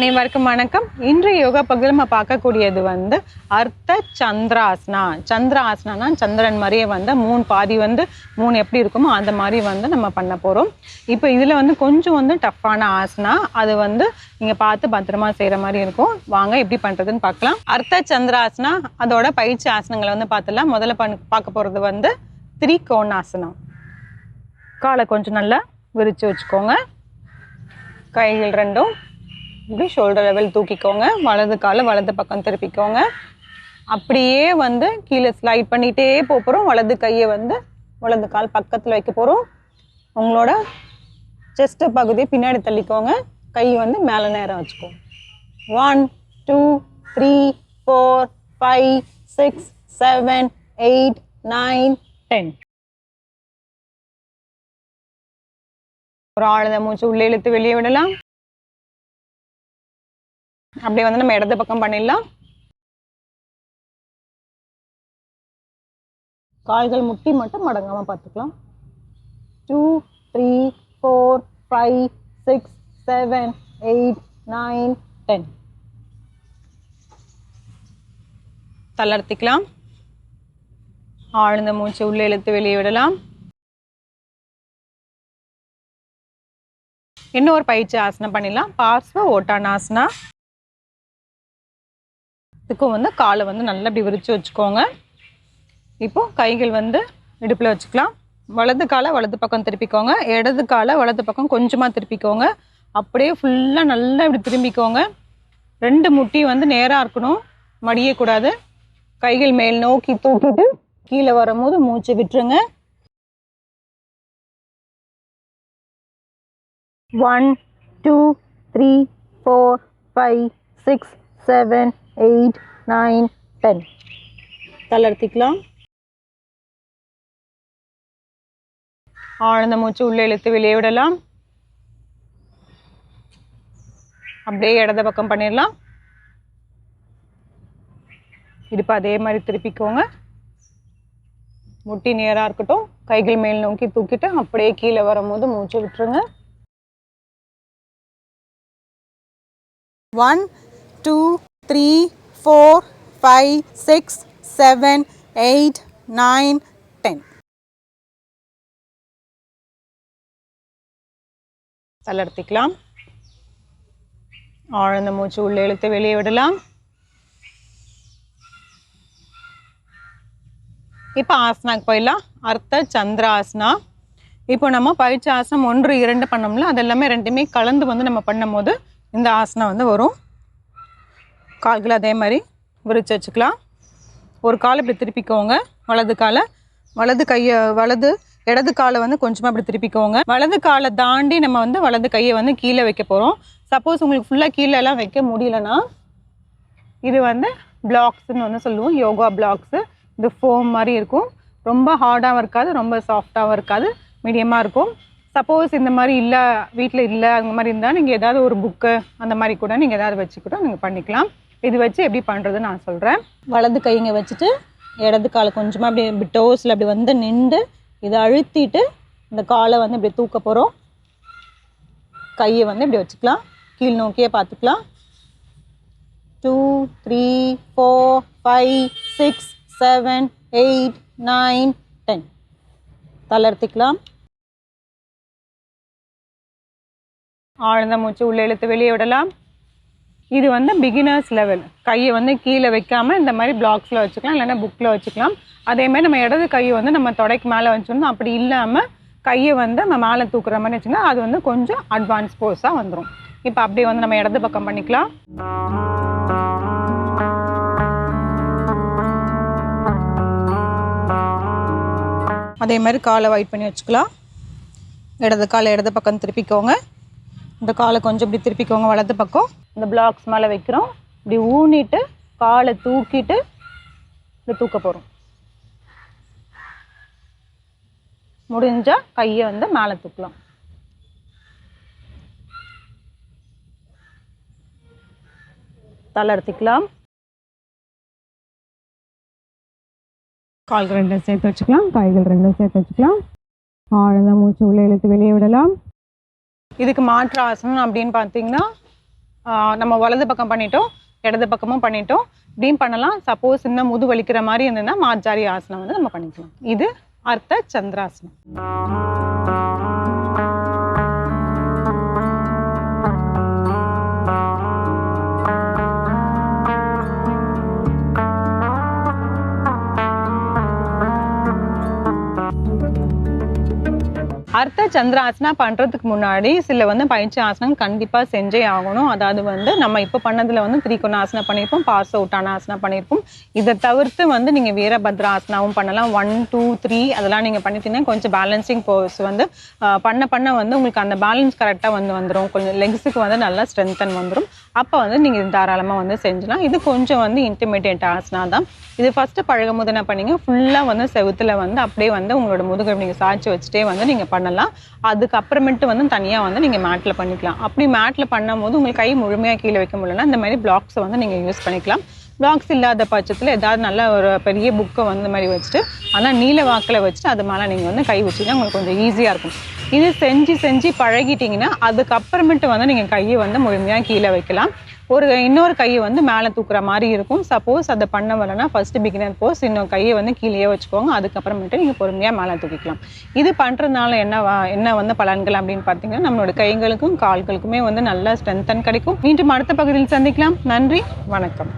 அனைவருக்கும் வணக்கம். இன்றைய யோகா பகுதியில் நம்ம பார்க்கக்கூடியது வந்து அர்த்த சந்திராசனா. சந்திராசனா சந்திரன் மாதிரியே வந்து மூணு பாதி வந்து மூணு எப்படி இருக்குமோ அந்த மாதிரி வந்து நம்ம பண்ண போகிறோம் இப்போ இதில் வந்து கொஞ்சம் வந்து டஃப்பான ஆசனா அது வந்து நீங்கள் பார்த்து பத்திரமா செய்கிற மாதிரி இருக்கும். வாங்க எப்படி பண்ணுறதுன்னு பார்க்கலாம். அர்த்த சந்திராசனா அதோட பயிற்சி ஆசனங்களை வந்து பார்த்துலாம் முதல்ல பண் பார்க்க போகிறது வந்து திரிகோணாசனம். காலை கொஞ்சம் நல்லா விரித்து வச்சுக்கோங்க. கைகள் ரெண்டும் இப்படி ஷோல்டர் லெவல் தூக்கிக்கோங்க. வலது காலை வலது பக்கம் திருப்பிக்கோங்க. அப்படியே வந்து கீழே ஸ்லைட் பண்ணிகிட்டே போகிறோம் வலது கையை வந்து வலது கால் பக்கத்தில் வைக்க போகிறோம் உங்களோட செஸ்ட் பகுதியை பின்னாடி தள்ளிக்கோங்க. கை வந்து மேலே நேரம் வச்சுக்கோங்க. One two three four five six seven eight nine ten ஒரு ஆழ்ந்த மூச்சு உள்ளே இழுத்து வெளியே விடலாம். அப்படியே வந்து நம்ம இடது பக்கம் பண்ணிடலாம். கால்கள் முட்டி மட்டும் மடங்காம பார்த்துக்கலாம். Two three four five six seven eight nine ten தளர்த்திக்கலாம். ஆழ்ந்த மூச்சு உள்ளே இழுத்து வெளியே விடலாம். இன்னொரு பயிற்சி ஆசனம் பண்ணிடலாம். பார்ஸ்வ ஓட்டானாசனா. இதுக்கும் வந்து காலை வந்து நல்லா இப்படி விரித்து வச்சுக்கோங்க. இப்போது கைகள் வந்து இடுப்பில் வச்சுக்கலாம். வலது காலை வலது பக்கம் திருப்பிக்கோங்க. இடது காலை வலது பக்கம் கொஞ்சமாக திருப்பிக்கோங்க. அப்படியே ஃபுல்லாக நல்லா இப்படி திரும்பிக்கோங்க. ரெண்டு முட்டி வந்து நேராக இருக்கணும். மடியக்கூடாது கைகள் மேல் நோக்கி தூக்கிட்டு கீழே வரும்போது மூச்சு விட்டுருங்க. One two three four five six seven eight nine ten தளர்த்திக்கலாம் ஆழ்ந்த மூச்சு உள்ளே இழுத்து வெளியே விடலாம். அப்படியே இடது பக்கம் பண்ணிடலாம். இடுப்பு அதே மாதிரி திருப்பிக்கோங்க. முட்டி நேராக இருக்கட்டும். கைகள் மேல் நோக்கி தூக்கிட்டு அப்படியே கீழே வரும்போது மூச்சு விட்டுருங்க. One two three four five six seven eight nine ten தளர்த்திக்கலாம் ஆழ்ந்த மூச்சு உள்ளே இழுத்து வெளியே விடலாம். இப்போ ஆசனாக்கு போயிடலாம். அர்த்த சந்திராசனா. இப்போ நம்ம பயிற்சி ஆசனம் ஒன்று இரண்டு பண்ணோம்ல அது எல்லாமே ரெண்டுமே கலந்து வந்து நம்ம பண்ணும்போது இந்த ஆசனம் வந்து வரும். கால்கள் அதே மாதிரி விரித்து வச்சுக்கலாம். ஒரு காலை இப்படி திருப்பிக்கோங்க. வலது காலை வலது கையை வலது இடது காலை வந்து கொஞ்சமாக இப்படி திருப்பிக்கோங்க. வலது காலை தாண்டி நம்ம வந்து வலது கையை வந்து கீழே வைக்க போகிறோம் சப்போஸ் உங்களுக்கு ஃபுல்லாக கீழே எல்லாம் வைக்க முடியலன்னா இது வந்து பிளாக்ஸ்ன்னு வந்து சொல்லுவோம். யோகா பிளாக்ஸு இது ஃபோம் மாதிரி இருக்கும். ரொம்ப ஹார்டாகவும் இருக்காது ரொம்ப சாஃப்டாகவும் இருக்காது மீடியமாக இருக்கும். சப்போஸ் இந்த மாதிரி இல்லை வீட்டில் இல்லை அந்த மாதிரி இருந்தால் நீங்கள் ஏதாவது ஒரு புக்கு அந்த மாதிரி கூட நீங்கள் ஏதாவது வச்சு கூட நீங்கள் பண்ணிக்கலாம். இது வச்சு எப்படி பண்ணுறதுன்னு நான் சொல்கிறேன் வலது கைங்க வச்சுட்டு இடது காலை கொஞ்சமாக அப்படி இப்படி டோஸில் அப்படி வந்து நின்று இதை அழுத்திட்டு இந்த காலை வந்து இப்படி தூக்க போகிறோம் கையை வந்து இப்படி வச்சுக்கலாம். கீழ் நோக்கியே பார்த்துக்கலாம். Two three four five six seven eight nine ten தளர்த்திக்கலாம் ஆழ்ந்த மூச்சு உள்ளே இழுத்து வெளியே விடலாம். இது வந்து பிகினர்ஸ் லெவல் கையை வந்து கீழே வைக்காம இந்த மாதிரி பிளாக்ஸில் வச்சுக்கலாம் இல்லைன்னா புக்கில் வச்சுக்கலாம். அதேமாதிரி நம்ம இடது கையை வந்து நம்ம தொடைக்கு மேலே வச்சுருந்தோம் அப்படி இல்லாமல் கையை வந்து நம்ம மேலே தூக்குற மாதிரி வச்சுக்கலாம் அது வந்து கொஞ்சம் அட்வான்ஸ் போஸாக வந்துடும் இப்போ அப்படியே வந்து நம்ம இடது பக்கம் பண்ணிக்கலாம். அதே மாதிரி காலை வைட் பண்ணி வச்சுக்கலாம். இடது காலை இடது பக்கம் திருப்பிக்கோங்க. இந்த காலை கொஞ்சம் இப்படி திருப்பிக்கோங்க வலது பக்கம். இந்த பிளாக்ஸ் மேலே வைக்கிறோம். இப்படி ஊனிட்டு காலை தூக்கிட்டு இப்படி தூக்க போகிறோம் முடிஞ்சால் கையை வந்து மேலே தூக்கலாம். தளர்த்திக்கலாம் கால்கள் ரெண்டும் சேர்த்து வச்சுக்கலாம். கைகள் ரெண்டும் சேர்த்து வச்சுக்கலாம். ஆழ்ந்த மூச்சு உள்ளே இழுத்து வெளியே விடலாம். இதுக்கு மாற்று ஆசனம் அப்படின்னு பார்த்தீங்கன்னா நம்ம வலது பக்கம் பண்ணிட்டோம் இடது பக்கமும் பண்ணிட்டோம். இப்படியும் பண்ணலாம். சப்போஸ் இன்னும் முது வலிக்கிற மாதிரி இருந்ததுன்னா மார்ஜாரி ஆசனம் வந்து நம்ம பண்ணிக்கலாம். இது அர்த்த சந்திராசனம். அர்த்த சந்திராசனா பண்ணுறதுக்கு முன்னாடி சில வந்து பயிற்சி ஆசனம் கண்டிப்பாக செஞ்சே ஆகணும். அதாவது வந்து நம்ம இப்போ பண்ணதில் வந்து திரிகோணாசனா பண்ணியிருப்போம் பாஸ் ஆசனம் பண்ணியிருப்போம் இதை தவிர்த்து வந்து நீங்கள் வீரபத்ர ஆசனாவும் பண்ணலாம். ஒன் டூ த்ரீ அதெல்லாம் நீங்கள் பண்ணிட்டீங்கன்னா கொஞ்சம் பேலன்சிங் போஸ் வந்து பண்ண பண்ண வந்து உங்களுக்கு அந்த பேலன்ஸ் கரெக்டாக வந்து வந்துடும் கொஞ்சம் லெக்ஸுக்கு வந்து நல்லா ஸ்ட்ரென்தன் வந்துடும் அப்போ வந்து நீங்கள் தாராளமாக வந்து செஞ்சலாம். இது கொஞ்சம் வந்து இன்டிமீடியட் ஆசனா தான். இது ஃபஸ்ட்டு பழகும் போது என்ன பண்ணீங்க ஃபுல்லாக வந்து செவுத்தில் வந்து அப்படியே வந்து உங்களோட முதுகை நீங்கள் சாய்ச்சி வச்சுட்டே வந்து நீங்கள் பண்ணலாம். அதுக்கப்புறமேட்டு வந்து தனியாக வந்து நீங்கள் மேட்டில் பண்ணிக்கலாம். அப்படி மேட்டில் பண்ணும்போது உங்களுக்கு கை முழுமையாக கீழே வைக்க முடியலன்னா இந்த மாதிரி பிளாக்ஸை வந்து நீங்கள் யூஸ் பண்ணிக்கலாம். பிளாக்ஸ் இல்லாத பட்சத்தில் ஏதாவது நல்ல ஒரு பெரிய புக்கை வந்து மாதிரி வச்சுட்டு ஆனால் நீல வாக்கில் வச்சுட்டு அது மேலே நீங்கள் வந்து கை வச்சிங்கன்னா உங்களுக்கு கொஞ்சம் ஈஸியாக இருக்கும். இது செஞ்சு செஞ்சு பழகிட்டீங்கன்னா அதுக்கப்புறமேட்டு வந்து நீங்கள் கையை வந்து முழுமையாக கீழே வைக்கலாம். ஒரு இன்னொரு கையை வந்து மேலே தூக்குற மாதிரி இருக்கும். சப்போஸ் அதை பண்ண வரலன்னா ஃபஸ்ட்டு பிகினர் போஸ் இன்னொரு கையை வந்து கீழேயே வச்சுக்கோங்க. அதுக்கப்புறமேட்டு நீங்கள் பொறுமையாக மேலே தூக்கிக்கலாம். இது பண்ணுறதுனால என்ன வ- என்ன வந்து பலன்கள் அப்படின்னு பார்த்தீங்கன்னா நம்மளோட கைகளுக்கும் கால்களுக்குமே வந்து நல்லா ஸ்ட்ரென்தன் கிடைக்கும். மீண்டும் அடுத்த பகுதியில் சந்திக்கலாம். நன்றி வணக்கம்.